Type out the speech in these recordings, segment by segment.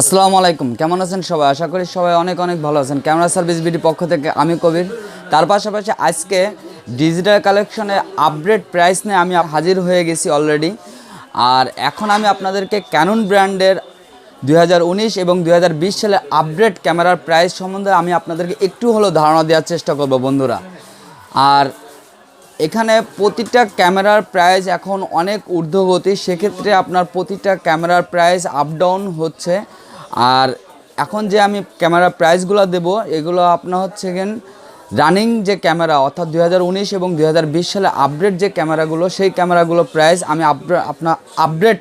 আসসালামু আলাইকুম। কেমন আছেন সবাই? আশা করি সবাই অনেক অনেক ভালো আছেন। ক্যামেরা সার্ভিস বিডি পক্ষ থেকে? আমি কবির। তার পাশাপাশি আজকে ডিজিটাল কালেকশনে আপডেট প্রাইস নিয়ে আমি হাজির হয়ে গেছি অলরেডি আর এখন আমি আপনাদেরকে ক্যানন ব্র্যান্ডের দুই হাজার উনিশ এবং দুই সালে আপডেট ক্যামেরার প্রাইস সম্বন্ধে আমি আপনাদেরকে একটু হলেও ধারণা দেওয়ার চেষ্টা করব বন্ধুরা। আর এখানে প্রতিটা ক্যামেরার প্রাইস এখন অনেক ঊর্ধ্বগতি। সেক্ষেত্রে আপনার প্রতিটা ক্যামেরার প্রাইস আপ ডাউন হচ্ছে। আর এখন যে আমি ক্যামেরার প্রাইসগুলো দেব, এগুলো আপনার হচ্ছে গেন রানিং যে ক্যামেরা, অর্থাৎ দু হাজার উনিশ এবং দু হাজার বিশ সালে আপডেট যে ক্যামেরাগুলো, সেই ক্যামেরাগুলো প্রাইস আমি আপনার আপডেট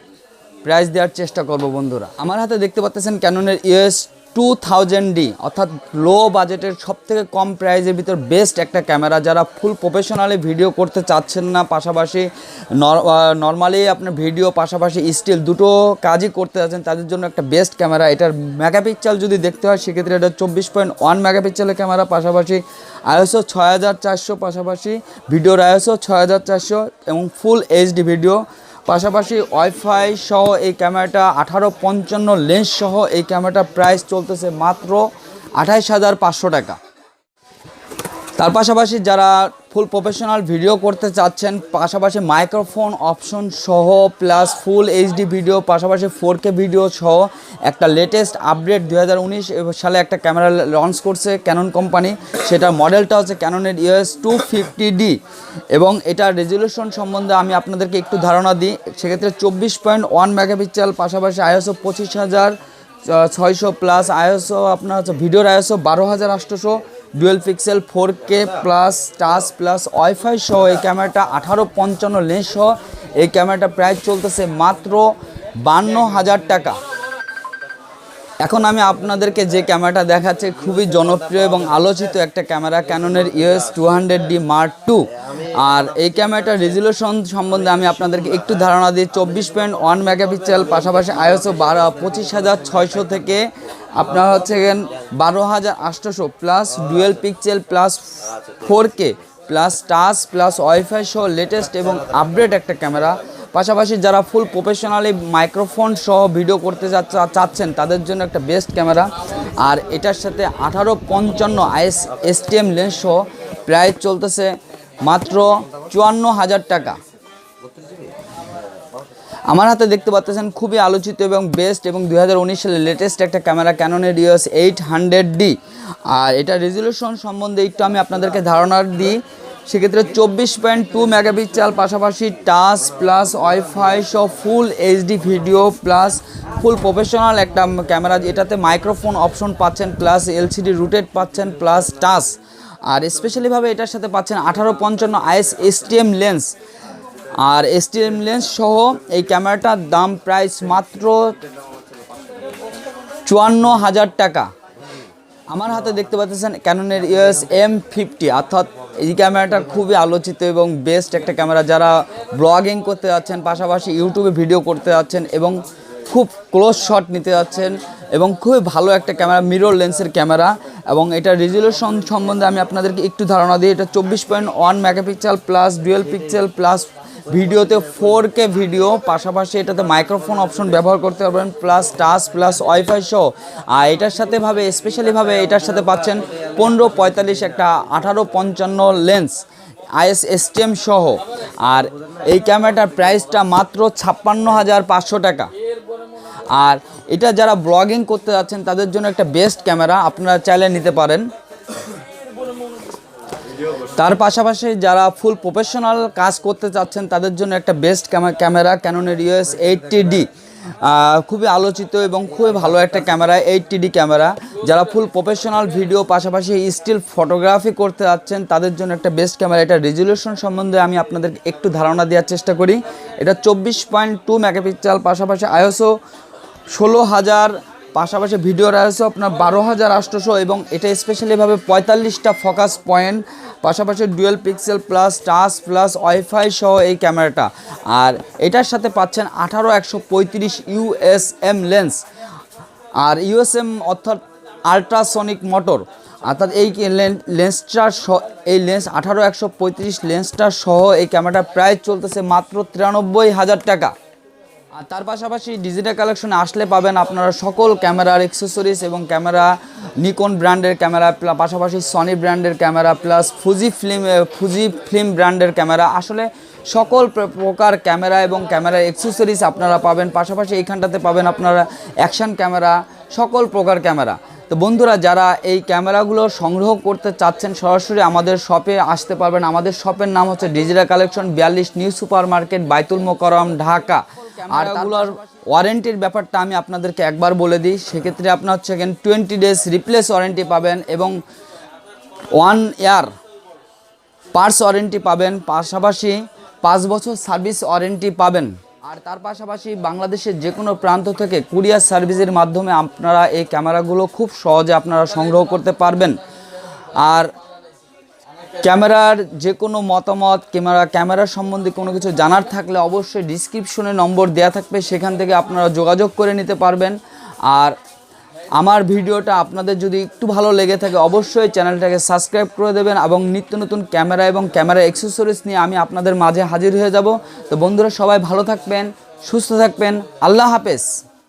প্রাইস দেওয়ার চেষ্টা করব বন্ধুরা। আমার হাতে দেখতে পাচ্ছেন ক্যাননের ইউএস টু থাউজেন্ড ডি অর্থাৎ লো বাজেটের সব থেকে কম প্রাইজের ভিতর বেস্ট একটা ক্যামেরা যারা ফুল প্রফেশনালি ভিডিও করতে চাচ্ছেন না, পাশাপাশি নর্মালি আপনার ভিডিও পাশাপাশি স্টিল দুটো কাজই করতে যাচ্ছেন তাদের জন্য একটা বেস্ট ক্যামেরা এটার মেগাপিক্সেল যদি দেখতে হয়, সেক্ষেত্রে এটা চব্বিশ পয়েন্ট ওয়ান মেগাপিক্সেলের ক্যামেরা পাশাপাশি আইএসও ছয় হাজার চারশো, পাশাপাশি ভিডিওর আইএসও ছয় হাজার চারশো এবং ফুল এইচডি ভিডিও পাশাপাশি ওয়াইফাই সহ এই ক্যামেরাটা আঠারো পঞ্চান্ন লেন্স সহ এই ক্যামেরাটার প্রাইস চলতেছে মাত্র আঠাইশ হাজার পাঁচশো টাকা। তার পাশাপাশি যারা ফুল প্রফেশনাল ভিডিও করতে চাচ্ছেন, পাশাপাশি মাইক্রোফোন অপশন সহ প্লাস ফুল এইচডি ভিডিও পাশাপাশি ফোর কে ভিডিও সহ একটা লেটেস্ট আপডেট দু হাজার উনিশ সালে একটা ক্যামেরা লঞ্চ করছে ক্যানন কোম্পানি সেটার মডেলটা হচ্ছে ক্যাননের ইউএস টু ফিফটি ডি এবং এটার রেজলিউশন সম্বন্ধে আমি আপনাদেরকে একটু ধারণা দিই। সেক্ষেত্রে চব্বিশ পয়েন্ট ওয়ান মেগাপিক্সেল পাশাপাশি আইএসও পঁচিশ হাজার ছয়শো প্লাস আইএসও আপনার হচ্ছে ভিডিওর আইএসও বারো হাজার আটশোশো dual pixel four K plus touch plus wifi সহ এই ক্যামেরাটা আঠারো পঞ্চান্ন লেন্স সহ এই ক্যামেরাটা প্রাইস চলতেছে মাত্র বান্ন হাজার টাকা। এখন আমি আপনাদেরকে যে ক্যামেরাটা দেখাচ্ছি, খুবই জনপ্রিয় এবং আলোচিত একটা camera ক্যাননের EOS two hundred D mark two আর এই ক্যামেরাটার রেজুলেশন সম্বন্ধে আমি আপনাদেরকে একটু ধারণা দিই, চব্বিশ পয়েন্ট ওয়ান মেগাপিক্সেল পাশাপাশি আইএসও বারো, পঁচিশ হাজার ছয়শো থেকে আপনার হচ্ছে বারো হাজার আটশোশো plus dual pixel plus four K plus touch plus wifi সহ লেটেস্ট এবং আপডেট একটা ক্যামেরা পাশাপাশি যারা ফুল প্রফেশনালি মাইক্রোফোন সহ ভিডিও করতে চাচ্ছেন, তাদের জন্য একটা বেস্ট ক্যামেরা আর এটার সাথে আঠারো পঞ্চান্ন আইএস এসটিএম লেন্স সহ প্রাইস চলতেছে মাত্র চুয়ান্ন হাজার টাকা। আমার হাতে দেখতে পাচ্ছেন খুবই আলোচিত এবং বেস্ট এবং দু হাজার উনিশ সালে লেটেস্ট একটা ক্যামেরা ক্যাননের ইউএস এইট হান্ড্রেড ডি আর এটা রেজলিউশন সম্বন্ধে একটু আমি আপনাদেরকে ধারণা দিই। সেক্ষেত্রে চব্বিশ পয়েন্ট টু মেগাপিক্সেল পাশাপাশি টাচ প্লাস ওয়াইফাই সহ full HD video plus full professional একটা ক্যামেরা এটাতে মাইক্রোফোন অপশন পাচ্ছেন প্লাস এলসিডি রুটেড পাচ্ছেন প্লাস টাচ আর স্পেশালিভাবে এটার সাথে পাচ্ছেন আঠারো পঞ্চান্ন আইএস এসটিএম লেন্স আর এসটিএম লেন্স সহ এই ক্যামেরাটার দাম প্রাইস মাত্র চুয়ান্ন হাজার টাকা। আমার হাতে দেখতে পাচ্ছেন ক্যাননের ইউএস এম ফিফটি অর্থাৎ এই ক্যামেরাটা খুবই আলোচিত এবং বেস্ট একটা ক্যামেরা যারা ব্লগিং করতে যাচ্ছেন, পাশাপাশি ইউটিউবে ভিডিও করতে যাচ্ছেন এবং খুব ক্লোজ শট নিতে যাচ্ছেন এবং খুবই ভালো একটা ক্যামেরা মিরর লেন্সের ক্যামেরা এবং এটা রেজলিউশন সম্বন্ধে আমি আপনাদেরকে একটু ধারণা দিই, এটা চব্বিশ point one megapixel plus dual pixel plus ভিডিওতে ফোর কে ভিডিও পাশাপাশি এটাতে মাইক্রোফোন অপশন ব্যবহার করতে পারবেন প্লাস টাচ প্লাস ওয়াইফাই সহ আর এটার সাথে ভাবে স্পেশালিভাবে এটার সাথে পাচ্ছেন পনেরো পঁয়তাল্লিশ একটা আঠারো পঞ্চান্ন লেন্স আইএস এসটিএম সহ। আর এই ক্যামেরাটার প্রাইসটা মাত্র ছাপ্পান্ন হাজার পাঁচশো টাকা। আর এটা যারা ব্লগিং করতে যাচ্ছেন, তাদের জন্য একটা বেস্ট ক্যামেরা আপনারা চাইলে নিতে পারেন। তার পাশাপাশি যারা ফুল প্রফেশনাল কাজ করতে চাচ্ছেন, তাদের জন্য একটা বেস্ট ক্যামেরা ক্যাননের ইউএস এইটটি ডি খুবই আলোচিত এবং খুবই ভালো একটা ক্যামেরা এইটটি ডি ক্যামেরা যারা ফুল প্রফেশনাল ভিডিও পাশাপাশি স্টিল ফটোগ্রাফি করতে যাচ্ছেন তাদের জন্য একটা বেস্ট ক্যামেরা এটা রেজলিউশন সম্বন্ধে আমি আপনাদের একটু ধারণা দেওয়ার চেষ্টা করি। এটা চব্বিশ পয়েন্ট টু মেগাপিক্সেল পাশাপাশি আইএসও ষোলো হাজার পাশাপাশি ভিডিও রয়েছে আপনার বারো হাজার আটশোশো এবং এটা স্পেশালিভাবে পঁয়তাল্লিশটা ফোকাস পয়েন্ট পাশাপাশি dual pixel plus touch plus wifi সহ এই ক্যামেরাটা আর এটার সাথে পাচ্ছেন আঠারো একশো পঁয়ত্রিশ ইউএসএম লেন্স আর ইউএসএম অর্থাৎ আলট্রাসনিক মোটর অর্থাৎ এই লেন্সটার এই লেন্স আঠারো একশো পঁয়ত্রিশ লেন্সটার সহ এই ক্যামেরাটার প্রাইস চলতেছে মাত্র তিরানব্বই হাজার টাকা। আর তার পাশাপাশি ডিজিটাল কালেকশনে আসলে পাবেন আপনারা সকল ক্যামেরার অ্যাক্সেসরিজ এবং ক্যামেরা নিকন ব্র্যান্ডের ক্যামেরা পাশাপাশি সনি ব্র্যান্ডের camera plus Fuji film Fuji film ব্র্যান্ডের ক্যামেরা। আসলে সকল প্রকার ক্যামেরা এবং ক্যামেরার অ্যাক্সেসরিজ আপনারা পাবেন। পাশাপাশি এইখানটাতে পাবেন আপনারা অ্যাকশন ক্যামেরা, সকল প্রকার ক্যামেরা। তো বন্ধুরা, যারা এই ক্যামেরাগুলো সংগ্রহ করতে চাচ্ছেন, সরাসরি আমাদের শপে আসতে পারবেন। আমাদের শপের নাম হচ্ছে ডিজিটাল কালেকশন বিয়াল্লিশ new super market Baitul Mukarram Dhaka. আর তাগুলোর ওয়ারেন্টির ব্যাপারটা আমি আপনাদেরকে একবার বলে দিই। সেক্ষেত্রে আপনার হচ্ছে টোয়েন্টি ডেজ রিপ্লেস ওয়ারেন্টি পাবেন এবং ওয়ান ইয়ার পার্টস ওয়ারেন্টি পাবেন। পাশাপাশি পাঁচ বছর সার্ভিস ওয়ারেন্টি পাবেন। আর তার পাশাপাশি বাংলাদেশের যে কোনো প্রান্ত থেকে কুরিয়ার সার্ভিসের মাধ্যমে আপনারা এই ক্যামেরাগুলো খুব সহজে আপনারা সংগ্রহ করতে পারবেন। আর ক্যামেরার যে কোনো মতামত ক্যামেরা ক্যামেরা সম্বন্ধে কোনো কিছু জানার থাকলে অবশ্যই ডিসক্রিপশনে নম্বর দেওয়া থাকবে, সেখান থেকে আপনারা যোগাযোগ করে নিতে পারবেন। আর আমার ভিডিওটা আপনাদের যদি একটু ভালো লেগে থাকে, অবশ্যই চ্যানেলটাকে সাবস্ক্রাইব করে দেবেন এবং নিত্য নতুন ক্যামেরা এবং ক্যামেরা অ্যাক্সেসরিজ নিয়ে আমি আপনাদের মাঝে হাজির হয়ে যাব। তো বন্ধুরা সবাই ভালো থাকবেন, সুস্থ থাকবেন, আল্লাহ হাফেজ।